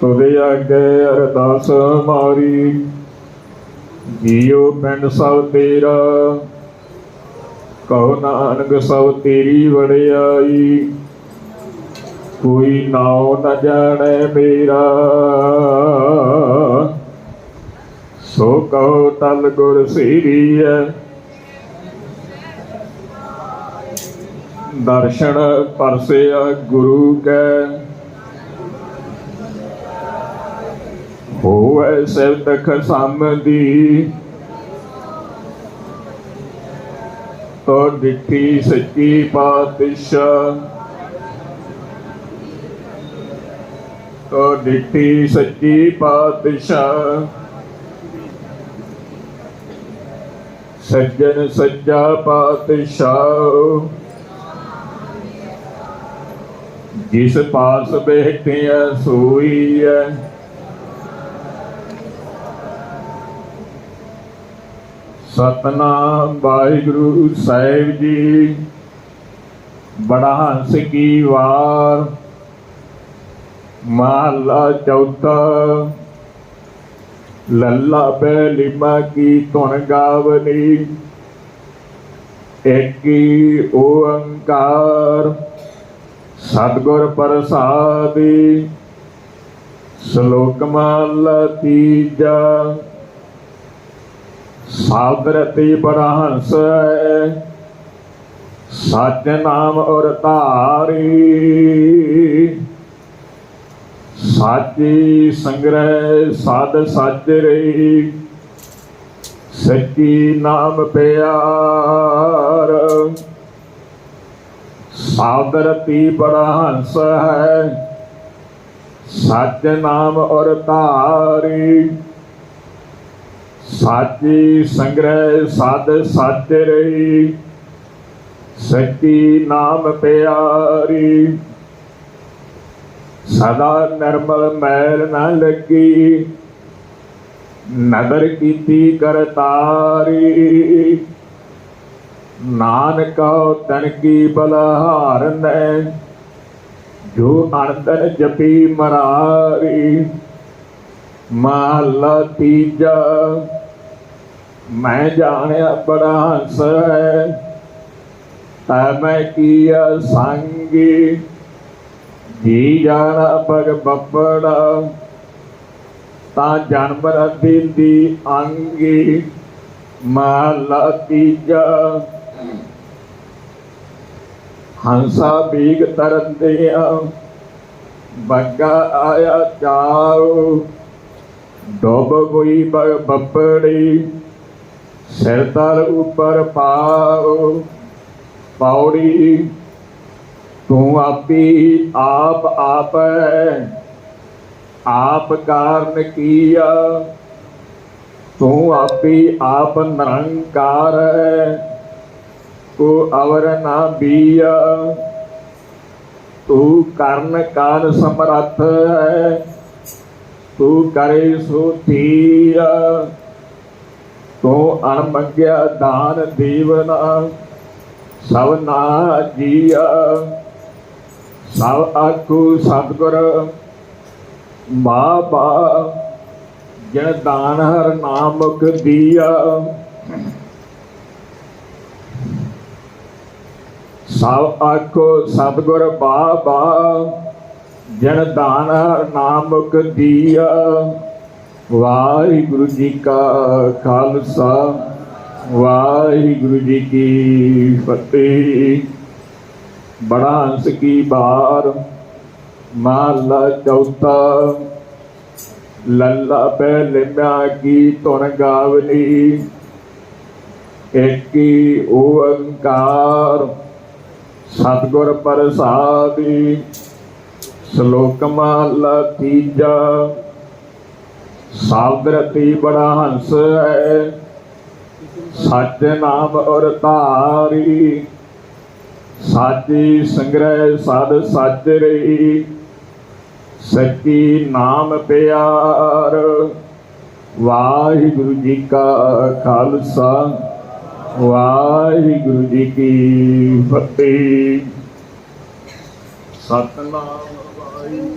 ਤੁਦੇ ਅੱਗੇ ਅਰਦਾਸ ਮਾਰੀ। ਜੀਉ ਪਿੰਡ ਸਭ ਤੇਰਾ, ਕਹੋ ਨਾਨਕ ਸਭ ਤੇਰੀ ਵਡਿਆਈ। ਕੋਈ ਨਾਉ ਨ ਜਾਣੈ ਮੇਰਾ। ਸੋ ਕਹੋ ਤਲ ਗੁਰ ਸੀਰੀਐ। ਦਰਸ਼ਨ ਪਰਸਿਆ ਗੁਰੂ ਕੈ। ਹੋਵੇ ਸਿਵਤ ਖਸਮ ਦੀ। ਤੋ ਦਿੱਤੀ ਸੱਚੀ ਪਾਤਸ਼ਾਹ। ਤੋ ਦਿੱਤੀ ਸੱਚੀ ਪਾਤਸ਼ਾਹ। ਸੱਜਣ ਸੱਜਾ ਪਾਤਸ਼ਾਹ। ਜਿਸ ਪਾਸ ਬੈਠਿਆ ਸੋਈ ਹੈ ਸਤਨਾਮ ਵਾਹਿਗੁਰੂ ਸਾਹਿਬ ਜੀ। ਬੜਾ ਹੰਸ ਕੀ ਵਾਰ। ਮਹਲਾ ਚੌਥਾ। ਲੱਲਾ ਬੈਲਿਮਾ ਕੀ ਧੁਨ ਗਾਵਨੀ। ਏਕੀ ਓੰਕਾਰ। ਸਤਿਗੁਰ ਪ੍ਰਸਾਦਿ। ਸ਼ਲੋਕ ਮਹਲਾ ਤੀਜਾ। ਸਾਦਰਤੀ ਬੜਹੰਸ ਹੈ। ਸਚ ਨਾਮ ਔਰ ਧਾਰੀ। ਸਾਚੀ ਸੰਗ੍ਰਹਿ ਸਾਧ ਸੱਚ ਰਹੀ। ਸੱਚੀ ਨਾਮ ਪਿਆਰ। ਸਾਦਰਤੀ ਬੜਹੰਸ ਹੈ। ਸਚ ਨਾਮ ਔਰ ਧਾਰੀ। ਸਾਚੀ ਸੰਗ੍ਰਹਿ ਸਾਧ ਸੱਚ ਰਹੀ, ਸੱਚੀ ਨਾਮ ਪਿਆਰੀ। ਸਦਾ ਨਰਮਲ ਮੈਲ ਨਾ ਲੱਗੀ, ਨਦਰ ਕੀਤੀ ਕਰਤਾਰੀ। ਨਾਨਕਾ ਤਨ ਕੀ ਬਲਹਾਰਨ ਜੋ ਅਨੰਦਨ ਜਪੀ ਮਰਾਰੀ। ਮਹਲਾ ਤੀਜਾ ਮੈਂ ਜਾਣਿਆ ਬੜਾ ਹੰਸ ਹੈ। ਤਾ ਮੈਂ ਕੀਆ ਸੰਗੀ? ਜੀ ਜਾਣਾ ਪਗ ਬੱਪੜਾ ਤਾਂ ਜਨਮ ਦਿਲ ਦੀ ਅੰਗੀ ਮਹਲਾ ਤੀਜਾ। ਹੰਸਾ ਬੀਗ ਤਰੰਦਿਆ ਬੱਗਾ ਆਇਆ ਚਾਉ। ਡੋਬ ਗਈ ਬ- ਬੱਪੜੀ सिर तर ऊपर पाओ पौड़ी तू आपी आप आप है आप कारण किया तू आपी आप निरंकार है को अवर ना बिया तू कर्ण कान समर्थ है तू करे सो ਤੂੰ ਅਣਮੰਗਿਆ ਦਾਨ ਦੇਵਨਾ ਸਭ ਨਾ ਜੀਆ। ਸਭ ਆਖੂ ਸਤਿਗੁਰ ਬਾਬਾ ਜਨ ਦਾਨ ਹਰ ਨਾਮਕ ਦੀਆ। ਸਭ ਆਖੋ ਸਤਿਗੁਰ, ਬਾਬਾ, ਜਨ ਦਾਨ ਹਰ ਨਾਮਕ ਦੀਆ। ਵਾਹਿਗੁਰੂ ਜੀ ਕਾ ਖਾਲਸਾ, ਵਾਹਿਗੁਰੂ ਜੀ ਕੀ ਫਤਿਹ। ਬੜਾ ਹੰਸ ਕੀ ਬਾਰ, ਮਹਲਾ ਚੌਥਾ। ਲੱਲਾ ਪਹਿਲੇ ਮਿਆ ਕੀ ਧੁਨ ਗਾਵਲੀ। ਏਕੀ ਓੰਕਾਰ। ਸਤਿਗੁਰ ਪ੍ਰਸਾਦਿ। ਸ਼ਲੋਕ ਮਹਲਾ ਤੀਜਾ। ਸਾਗਰਤੀ ਬੜਾ ਹੰਸ ਹੈ। ਸੱਚ ਨਾਮ ਔਰ ਧਾਰੀ। ਸਾਚੀ ਸੰਗ੍ਰਹਿ ਸਦ ਸੱਚ ਰਹੀ। ਸੱਚੀ ਨਾਮ ਪਿਆਰ। ਵਾਹਿਗੁਰੂ ਜੀ ਕਾ ਖਾਲਸਾ। ਵਾਹਿਗੁਰੂ ਜੀ ਕੀ ਫਤਿਹ। ਸਤਨਾਮ ਵਾਹਿਗੁਰੂ।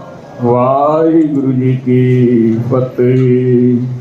ਵਾਹਿਗੁਰੂ ਜੀ ਕੀ ਫਤਿਹ।